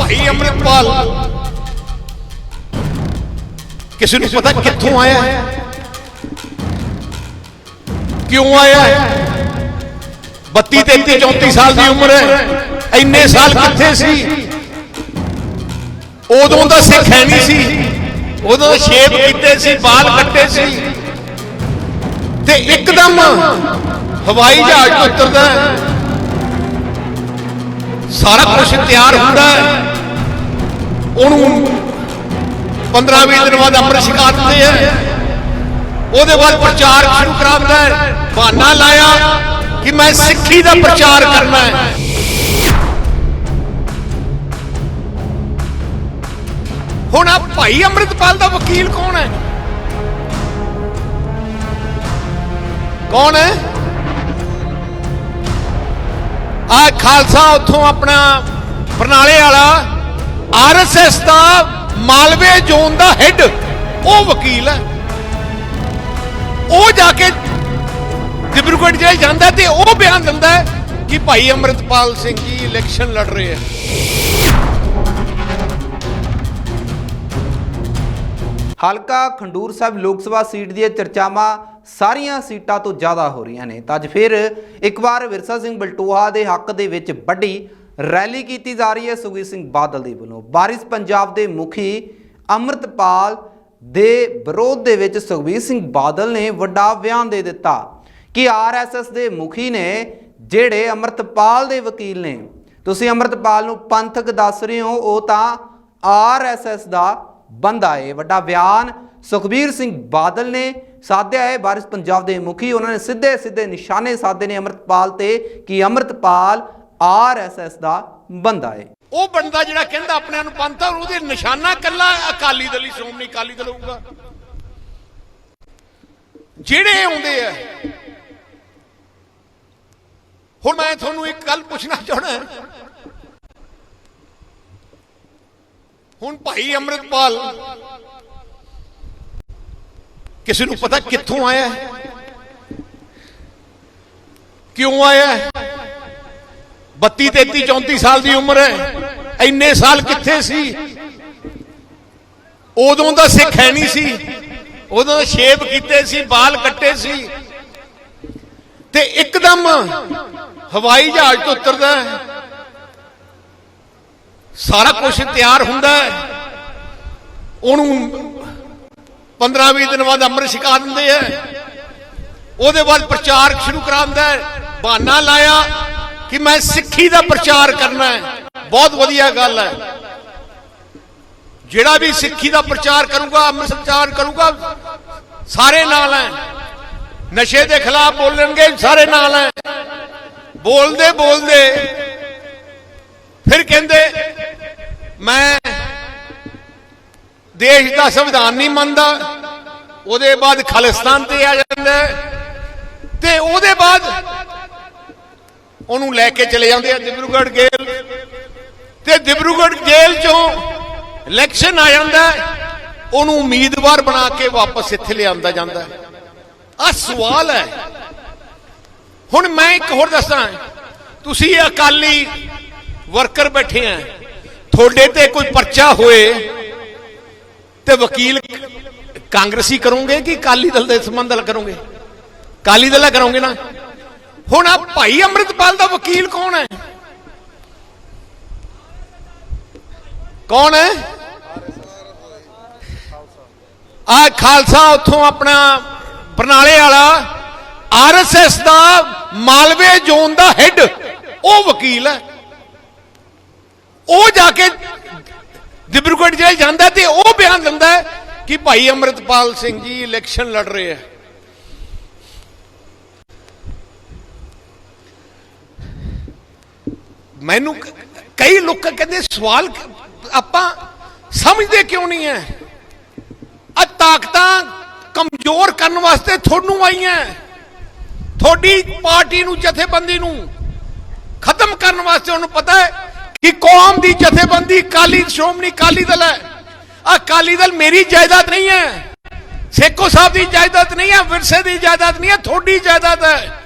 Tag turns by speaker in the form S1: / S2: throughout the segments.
S1: ਭਾਈ ਅੰਮ੍ਰਿਤਪਾਲ ਕਿਸੇ ਨੂੰ ਪਤਾ ਕਿੱਥੋਂ ਆਇਆ ਹੈ? ਕਿਉਂ ਆਇਆ ਹੈ? 32 33 34 ਸਾਲ ਦੀ ਉਮਰ ਹੈ। ਇੰਨੇ ਸਾਲ ਕਿੱਥੇ ਸੀ? ਉਦੋਂ ਦਾ ਸਿੱਖ ਹੈ ਨਹੀਂ ਸੀ। ਉਦੋਂ ਦਾ ਸ਼ੇਪ ਕੀਤੇ ਸੀ, ਬਾਲ ਕੱਟੇ ਸੀ। ਤੇ ਇੱਕਦਮ ਹਵਾਈ ਜਹਾਜ਼ ਤੋਂ ਉਤਰਦਾ ਸਾਰਾ ਕੁਝ ਤਿਆਰ ਹੁੰਦਾ ਉਹਨੂੰ 15 20 ਦਿਨ ਬਾਅਦ ਅੰਮ੍ਰਿਤ ਛਕਾ ਦਿੰਦੇ ਆ। ਉਹਦੇ ਬਾਅਦ ਪ੍ਰਚਾਰ ਸ਼ੁਰੂ ਕਰਾਉਂਦਾ ਹੈ। ਬਹਾਨਾ ਲਾਇਆ ਕਿ ਮੈਂ ਸਿੱਖੀ ਦਾ ਪ੍ਰਚਾਰ ਕਰਨਾ ਹੈ। ਹੁਣ ਆ ਭਾਈ ਅੰਮ੍ਰਿਤਪਾਲ ਦਾ ਵਕੀਲ ਕੌਣ ਹੈ? ਕੌਣ ਹੈ? ਆ ਖਾਲਸਾ ਉੱਥੋਂ ਆਪਣਾ ਬਰਨਾਲੇ ਵਾਲਾ ਆਰਐਸਐਸ ਦਾ ਮਾਲਵੇ ਜ਼ੋਨ ਦਾ ਹੈੱਡ ਉਹ ਵਕੀਲ ਹੈ। ਉਹ ਜਾ ਕੇ ਡਿਬਰੂਗੜ੍ਹ ਜੇਲ੍ਹ ਜਾਂਦਾ ਤੇ ਉਹ ਬਿਆਨ ਦਿੰਦਾ ਹੈ ਕਿ ਭਾਈ ਅੰਮ੍ਰਿਤਪਾਲ ਸਿੰਘ ਜੀ ਇਲੈਕਸ਼ਨ ਲੜ ਰਹੇ ਹੈ
S2: ਹਲਕਾ ਖੰਡੂਰ ਸਾਹਿਬ ਲੋਕ ਸਭਾ ਸੀਟ ਦੀਆਂ ਚਰਚਾਵਾਂ ਸਾਰੀਆਂ ਸੀਟਾਂ ਤੋਂ ਜ਼ਿਆਦਾ ਹੋ ਰਹੀਆਂ ਨੇ। ਤਾਂ ਅੱਜ ਫਿਰ ਇੱਕ ਵਾਰ ਵਿਰਸਾ ਸਿੰਘ ਬਲਟੋਹਾ ਦੇ ਹੱਕ ਦੇ ਵਿੱਚ ਵੱਡੀ ਰੈਲੀ ਕੀਤੀ ਜਾ ਰਹੀ ਹੈ ਸੁਖਬੀਰ ਸਿੰਘ ਬਾਦਲ ਦੇ ਵੱਲੋਂ। ਬਾਰਿਸ਼ ਪੰਜਾਬ ਦੇ ਮੁਖੀ ਅੰਮ੍ਰਿਤਪਾਲ ਦੇ ਵਿਰੋਧ ਦੇ ਵਿੱਚ ਸੁਖਬੀਰ ਸਿੰਘ ਬਾਦਲ ਨੇ ਵੱਡਾ ਬਿਆਨ ਦੇ ਦਿੱਤਾ ਕਿ ਆਰਐਸਐਸ ਦੇ ਮੁਖੀ ਨੇ ਜਿਹੜੇ ਅੰਮ੍ਰਿਤਪਾਲ ਦੇ ਵਕੀਲ ਨੇ। ਤੁਸੀਂ ਅੰਮ੍ਰਿਤਪਾਲ ਨੂੰ ਪੰਥਕ ਦੱਸ ਰਹੇ ਹੋ, ਉਹ ਤਾਂ ਆਰਐਸਐਸ ਦਾ ਬੰਦਾ ਏ। ਵੱਡਾ ਬਿਆਨ ਸੁਖਬੀਰ ਸਿੰਘ ਬਾਦਲ ਨੇ ਸਾਧਿਆ ਹੈ। ਬਾਰਿਸ਼ ਪੰਜਾਬ ਦੇ ਮੁਖੀ ਉਹਨਾਂ ਨੇ ਸਿੱਧੇ ਸਿੱਧੇ ਨਿਸ਼ਾਨੇ ਸਾਧੇ ਨੇ। ਅੰਮ੍ਰਿਤਪਾਲ ਤੇ ਕਿ ਅੰਮ੍ਰਿਤਪਾਲ ਆਰਐਸਐਸ ਦਾ ਬੰਦਾ ਹੈ।
S1: ਉਹ ਬੰਦਾ ਜਿਹੜਾ ਕਹਿੰਦਾ ਆਪਣੇ ਨੂੰ ਪੰਥ ਆ, ਉਹਦੇ ਨਿਸ਼ਾਨਾ ਕੱਲਾ ਅਕਾਲੀ ਦਲ ਹੀ ਸ਼੍ਰੋਮਣੀ ਅਕਾਲੀ ਦਲ ਹੋਊਗਾ। ਜਿਹੜੇ ਆਉਂਦੇ ਆ। ਹੁਣ ਮੈਂ ਤੁਹਾਨੂੰ ਇੱਕ ਗੱਲ ਪੁੱਛਣਾ ਚਾਹਣਾ ਹੁਣ ਭਾਈ ਅੰਮ੍ਰਿਤਪਾਲ ਕਿਸੇ ਨੂੰ ਪਤਾ ਕਿੱਥੋਂ ਆਇਆ ਹੈ? ਕਿਉਂ ਆਇਆ ਹੈ? 32 33 34 ਸਾਲ ਦੀ ਉਮਰ ਹੈ। ਇੰਨੇ ਸਾਲ ਕਿੱਥੇ ਸੀ? ਉਦੋਂ ਦਾ ਸਿੱਖ ਹੈ ਨਹੀਂ ਸੀ। ਉਦੋਂ ਦਾ ਸ਼ੇਪ ਕੀਤੇ ਸੀ, ਬਾਲ ਕੱਟੇ ਸੀ। ਤੇ ਇੱਕਦਮ ਹਵਾਈ ਜਹਾਜ਼ ਤੋਂ ਉਤਰਦਾ ਸਾਰਾ ਕੁਝ ਤਿਆਰ ਹੁੰਦਾ ਉਹਨੂੰ 15 20 ਦਿਨ ਬਾਅਦ ਅੰਮ੍ਰਿਤ ਛਕਾ ਦਿੰਦੇ ਆ। ਉਹਦੇ ਬਾਅਦ ਪ੍ਰਚਾਰ ਸ਼ੁਰੂ ਕਰਾਉਂਦਾ ਹੈ। ਬਹਾਨਾ ਲਾਇਆ ਕਿ ਮੈਂ ਸਿੱਖੀ ਦਾ ਪ੍ਰਚਾਰ ਕਰਨਾ ਹੈ। ਬਹੁਤ ਵਧੀਆ ਗੱਲ ਹੈ। ਜਿਹੜਾ ਵੀ ਸਿੱਖੀ ਦਾ ਪ੍ਰਚਾਰ ਕਰੂਗਾ, ਅੰਮ੍ਰਿਤ ਪ੍ਰਚਾਰ ਕਰੂਗਾ, ਸਾਰੇ ਨਾਲ ਹੈ। ਨਸ਼ੇ ਦੇ ਖਿਲਾਫ ਬੋਲਣਗੇ, ਸਾਰੇ ਨਾਲ ਹੈ। ਬੋਲਦੇ ਬੋਲਦੇ ਫਿਰ ਕਹਿੰਦੇ, ਮੈਂ ਦੇਸ਼ ਦਾ ਸੰਵਿਧਾਨ ਨਹੀਂ ਮੰਨਦਾ, ਉਹਦੇ ਬਾਅਦ ਖਾਲਿਸਤਾਨ ਤੇ ਆ ਜਾਂਦਾ ਤੇ ਉਹਦੇ ਬਾਅਦ ਉਹਨੂੰ ਲੈ ਕੇ ਚਲੇ ਜਾਂਦੇ ਆ ਦਿਬਰੂਗੜ੍ਹ ਜੇਲ੍ਹ। ਤੇ ਦਿਬਰੂਗੜ੍ਹ ਜੇਲ੍ਹ ਚੋਂ ਇਲੈਕਸ਼ਨ ਆ ਜਾਂਦਾ ਉਹਨੂੰ ਉਮੀਦਵਾਰ ਬਣਾ ਕੇ ਵਾਪਸ ਇੱਥੇ ਲਿਆਂਦਾ ਜਾਂਦਾ ਆ ਸਵਾਲ ਹੈ। ਹੁਣ ਮੈਂ ਇੱਕ ਹੋਰ ਦੱਸਾਂ। ਤੁਸੀਂ ਅਕਾਲੀ ਵਰਕਰ ਬੈਠੇ ਆ। ਤੁਹਾਡੇ ਤੇ ਕੋਈ ਪਰਚਾ ਹੋਏ ਤੇ ਵਕੀਲ ਕਾਂਗਰਸੀ ਕਰੋਗੇ ਕਿ ਅਕਾਲੀ ਦਲ ਦੇ ਸੰਬੰਧ ਨਾਲ ਕਰੋਗੇ? ਅਕਾਲੀ ਦਲ ਨਾਲ ਕਰੋਗੇ ਨਾ? ਹੁਣ ਆ ਭਾਈ ਅੰਮ੍ਰਿਤਪਾਲ ਦਾ ਵਕੀਲ ਕੌਣ ਹੈ? ਕੌਣ ਹੈ? ਆ ਖਾਲਸਾ ਉੱਥੋਂ ਆਪਣਾ ਬਰਨਾਲੇ ਵਾਲਾ ਆਰਐਸਐਸ ਦਾ ਮਾਲਵੇ ਜ਼ੋਨ ਦਾ ਹੈੱਡ ਉਹ ਵਕੀਲ ਹੈ। ਉਹ ਜਾ ਕੇ ਜੇਲ੍ਹ ਜਾਂਦਾ ਤੇ ਉਹ ਬਿਆਨ ਦਿੰਦਾ ਕਿ ਭਾਈ ਅੰਮ੍ਰਿਤਪਾਲ ਸਿੰਘ ਜੀ ਇਲੈਕਸ਼ਨ ਲੜ ਰਹੇ ਹੈ ਮੈਨੂੰ ਕਈ ਲੋਕ ਕਹਿੰਦੇ ਸਵਾਲ ਆਪਾਂ ਸਮਝਦੇ ਕਿਉਂ ਨਹੀਂ ਹੈ ਆ ਤਾਕਤਾਂ ਕਮਜ਼ੋਰ ਕਰਨ ਵਾਸਤੇ ਤੁਹਾਨੂੰ ਆਈਆਂ ਤੁਹਾਡੀ ਪਾਰਟੀ ਨੂੰ, ਜਥੇਬੰਦੀ ਨੂੰ ਖਤਮ ਕਰਨ ਵਾਸਤੇ ਉਹਨੂੰ ਪਤਾ ਹੈ ਕਿ ਕੌਮ ਦੀ ਜਥੇਬੰਦੀ ਕਾਲੀ ਸ਼੍ਰੋਮਣੀ ਕਾਲੀ ਦਲ ਹੈ। ਆ ਕਾਲੀ ਦਲ ਮੇਰੀ ਜਾਇਦਾਦ ਨਹੀਂ ਹੈ। ਸੇਖੋ ਸਾਹਿਬ ਦੀ ਜਾਇਦਾਦ ਨਹੀਂ ਹੈ, ਵਿਰਸੇ ਦੀ ਜਾਇਦਾਦ ਨਹੀਂ ਹੈ, ਤੁਹਾਡੀ ਜਾਇਦਾਦ ਹੈ।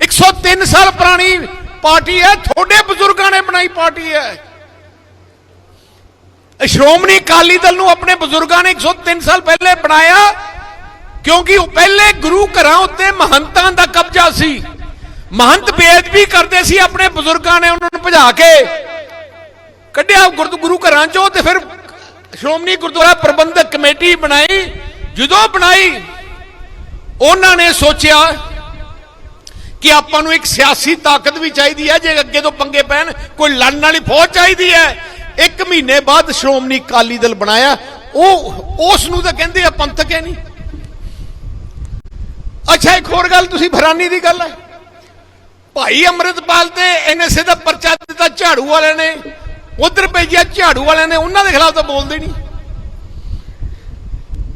S1: 103 ਸਾਲ ਪੁਰਾਣੀ ਪਾਰਟੀ ਹੈ, ਤੁਹਾਡੇ ਬਜ਼ੁਰਗਾਂ ਨੇ ਬਣਾਈ ਪਾਰਟੀ ਹੈ। ਸ਼੍ਰੋਮਣੀ ਅਕਾਲੀ ਦਲ ਨੂੰ ਆਪਣੇ ਬਜ਼ੁਰਗਾਂ ਨੇ 103 ਸਾਲ ਪਹਿਲੇ ਬਣਾਇਆ, ਕਿਉਂਕਿ ਉਹ ਪਹਿਲੇ ਗੁਰੂ ਘਰਾਂ ਉੱਤੇ ਮਹੰਤਾਂ ਦਾ ਕਬਜ਼ਾ ਸੀ। ਮਹੰਤ ਬੇਅਦਬੀ ਕਰਦੇ ਸੀ ਆਪਣੇ ਬਜ਼ੁਰਗਾਂ ਨੇ, ਉਹਨਾਂ ਨੂੰ ਭਜਾ ਕੇ। ਕੱਢਿਆ ਗੁਰਦ- ਗੁਰੂ ਘਰਾਂ ਚੋਂ ਤੇ ਫਿਰ ਸ਼੍ਰੋਮਣੀ ਗੁਰਦੁਆਰਾ ਪ੍ਰਬੰਧਕ ਕਮੇਟੀ ਬਣਾਈ। ਜਦੋਂ ਬਣਾਈ, ਉਹਨਾਂ ਨੇ ਸੋਚਿਆ ਕਿ ਆਪਾਂ ਨੂੰ ਇੱਕ ਸਿਆਸੀ ਤਾਕਤ ਵੀ ਚਾਹੀਦੀ ਹੈ, ਜੇ ਅੱਗੇ ਤੋਂ ਪੰਗੇ ਪੈਣ, ਕੋਈ ਲੜਨ ਵਾਲੀ ਫੌਜ ਚਾਹੀਦੀ ਹੈ। ਇੱਕ ਮਹੀਨੇ ਬਾਅਦ ਸ਼੍ਰੋਮਣੀ ਅਕਾਲੀ ਦਲ ਬਣਾਇਆ। ਉਹ, ਉਸ ਨੂੰ ਤਾਂ ਕਹਿੰਦੇ ਆ ਪੰਥਕ ਹੈ ਨਹੀਂ। ਅੱਛਾ, ਇੱਕ ਹੋਰ ਗੱਲ, ਤੁਸੀਂ ਹੈਰਾਨੀ ਦੀ ਗੱਲ ਹੈ। ਭਾਈ ਅੰਮ੍ਰਿਤਪਾਲ ਤੇ ਐਨਐਸਏ ਦਾ ਪਰਚਾ ਦਿੱਤਾ, ਝਾੜੂ ਵਾਲਿਆਂ ਨੇ। ਉਧਰ ਭੇਜਿਆ ਝਾੜੂ ਵਾਲਿਆਂ ਨੇ ਉਹਨਾਂ ਦੇ ਖਿਲਾਫ ਤਾਂ ਬੋਲਦੇ ਨਹੀਂ।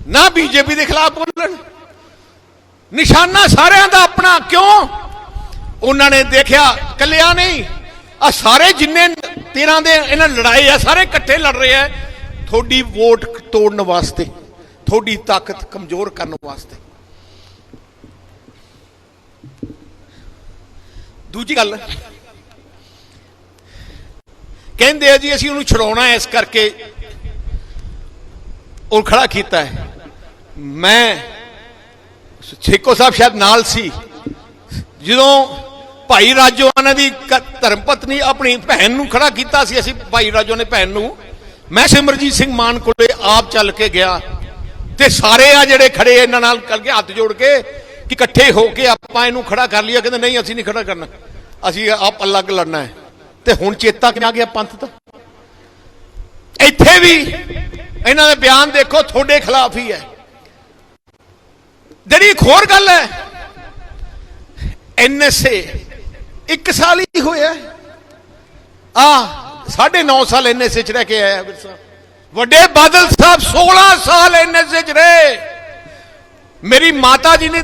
S1: ਨਾ ਬੀਜੇਪੀ ਦੇ ਖਿਲਾਫ ਬੋਲਣ। ਨਿਸ਼ਾਨਾ ਸਾਰਿਆਂ ਦਾ ਆਪਣਾ, ਕਿਉਂ? ਉਹਨਾਂ ਨੇ ਦੇਖਿਆ, ਕੱਲਿਆ ਨਹੀਂ। ਆ ਸਾਰੇ ਜਿੰਨੇ 13 ਦੇ ਇਹਨਾਂ ਲੜਾਈ ਆ, ਸਾਰੇ ਇਕੱਠੇ ਲੜ ਰਹੇ ਆ। ਤੁਹਾਡੀ ਵੋਟ ਤੋੜਨ ਵਾਸਤੇ, ਤੁਹਾਡੀ ਤਾਕਤ ਕਮਜ਼ੋਰ ਕਰਨ ਵਾਸਤੇ। ਦੂਜੀ ਗੱਲ ਕਹਿੰਦੇ ਆ ਜੀ, ਅਸੀਂ ਉਹਨੂੰ ਛਡਾਉਣਾ ਇਸ ਕਰਕੇ। ਉਹ ਖੜਾ ਕੀਤਾ ਹੈ। ਮੈਂ ਛੇਕੋ ਸਾਹਿਬ ਸ਼ਾਇਦ ਨਾਲ ਸੀ। ਜਦੋਂ ਭਾਈ ਰਾਜੋ ਉਹਨਾਂ ਦੀ ਧਰਮ ਪਤਨੀ ਆਪਣੀ ਭੈਣ ਨੂੰ ਖੜਾ ਕੀਤਾ ਸੀ, ਅਸੀਂ ਭਾਈ ਰਾਜੋ ਨੇ ਭੈਣ ਨੂੰ, ਮੈਂ ਸਿਮਰਜੀਤ ਸਿੰਘ ਮਾਨ ਕੋਲੇ ਆਪ ਚੱਲ ਕੇ ਗਿਆ। ਤੇ ਸਾਰੇ ਆ ਜਿਹੜੇ ਖੜੇ ਇਹਨਾਂ ਨਾਲ ਕਰਕੇ ਹੱਥ ਜੋੜ ਕੇ ਕਿ ਇਕੱਠੇ ਹੋ ਕੇ ਆਪਾਂ ਇਹਨੂੰ ਖੜਾ ਕਰ ਲਿਆ ਕਹਿੰਦੇ, ਨਹੀਂ, ਅਸੀਂ ਨਹੀਂ ਖੜਾ ਕਰਨਾ। ਅਸੀਂ ਆਪ ਅਲੱਗ ਲੜਨਾ ਹੈ। ਤੇ ਹੁਣ ਚੇਤਾ ਕਿਆ ਗਿਆ ਪੰਥ ਦਾ ਇੱਥੇ ਵੀ ਇਹਨਾਂ ਦੇ ਬਿਆਨ ਦੇਖੋ, ਤੁਹਾਡੇ ਖਿਲਾਫ ਹੀ ਹੈ। ਜਿਹੜੀ ਇੱਕ ਹੋਰ ਗੱਲ ਹੈ ਐਨਐਸਏ ਇੱਕ ਸਾਲ ਹੀ ਹੋਇਆ ਆ, ਸਾਢੇ 9 ਸਾਲ ਐਨਐਸਏ ਚ ਰਹਿ ਕੇ ਆਇਆ ਸਾਹਿਬ ਵੱਡੇ ਬਾਦਲ ਸਾਹਿਬ 16 ਸਾਲ ਐਨਐਸਏ ਚ ਰਹੇ। ਮੇਰੀ ਮਾਤਾ ਜੀ ਨੇ